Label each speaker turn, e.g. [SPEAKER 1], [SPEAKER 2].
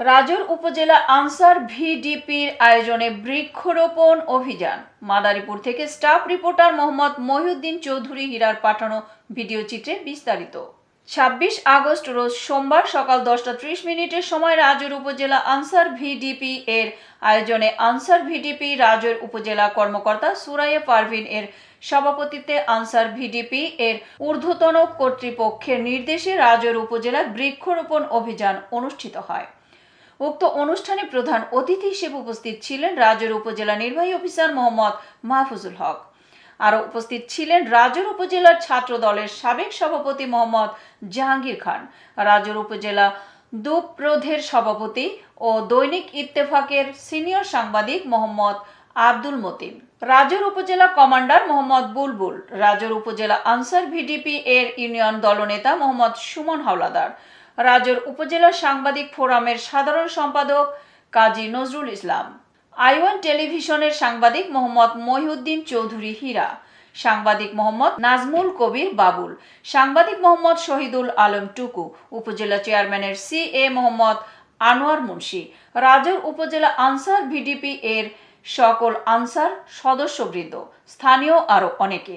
[SPEAKER 1] রাজুর উপজেলা আনসার ভিডিপির আয়োজনে বৃক্ষরোপণ অভিযান। মাদারীপুর থেকে স্টাফ রিপোর্টার মোহাম্মদ মহিউদ্দিন চৌধুরী হীরার পাঠানো ভিডিও চিত্রে বিস্তারিত। ছাব্বিশ আগস্ট রোজ সোমবার সকাল দশটা ত্রিশ মিনিটের সময় রাজুর উপজেলা আনসার ভিডিপি এর আয়োজনে আনসার ভিডিপি রাজুর উপজেলা কর্মকর্তা সুরাইয়া পারভিন এর সভাপতিত্বে আনসার ভিডিপি এর ঊর্ধ্বতন কর্তৃপক্ষের নির্দেশে রাজুর উপজেলায় বৃক্ষরোপণ অভিযান অনুষ্ঠিত হয়। উক্ত অনুষ্ঠানে প্রধান অতিথি হিসেবে উপস্থিত ছিলেন রাজুর উপজেলা নির্বাহী অফিসার মোহাম্মদ মাহফুজুল হক। আরও উপস্থিত ছিলেন রাজুর উপজেলার ছাত্র দলের সাবেক সভাপতি মোহাম্মদ জাহাঙ্গীর খান রাজুর উপজেলা দুপ্রধের সভাপতি ও দৈনিক ইত্তেফাকের সিনিয়র সাংবাদিক মোহাম্মদ আব্দুল মতিন রাজুর উপজেলা কমান্ডার মোহাম্মদ বুলবুল রাজুর উপজেলা আনসার ভিডিপি এর ইউনিয়ন দলনেতা মোহাম্মদ সুমন হাওলাদার রাজুর উপজেলা সাংবাদিক ফোরামের সাধারণ সম্পাদক কাজী নজরুল ইসলাম আইওয়ান টেলিভিশনের সাংবাদিক মোহাম্মদ মহিউদ্দিন চৌধুরী হীরা, সাংবাদিক মোহাম্মদ নাজমুল কবির বাবুল, সাংবাদিক মোহাম্মদ শহীদুল আলম টুকু, উপজেলা চেয়ারম্যানের সি এ মোহাম্মদ আনোয়ার মুন্সি রাজুর উপজেলা আনসার ভিডিপি এর সকল আনসার সদস্যবৃন্দ, স্থানীয় আরও অনেকে।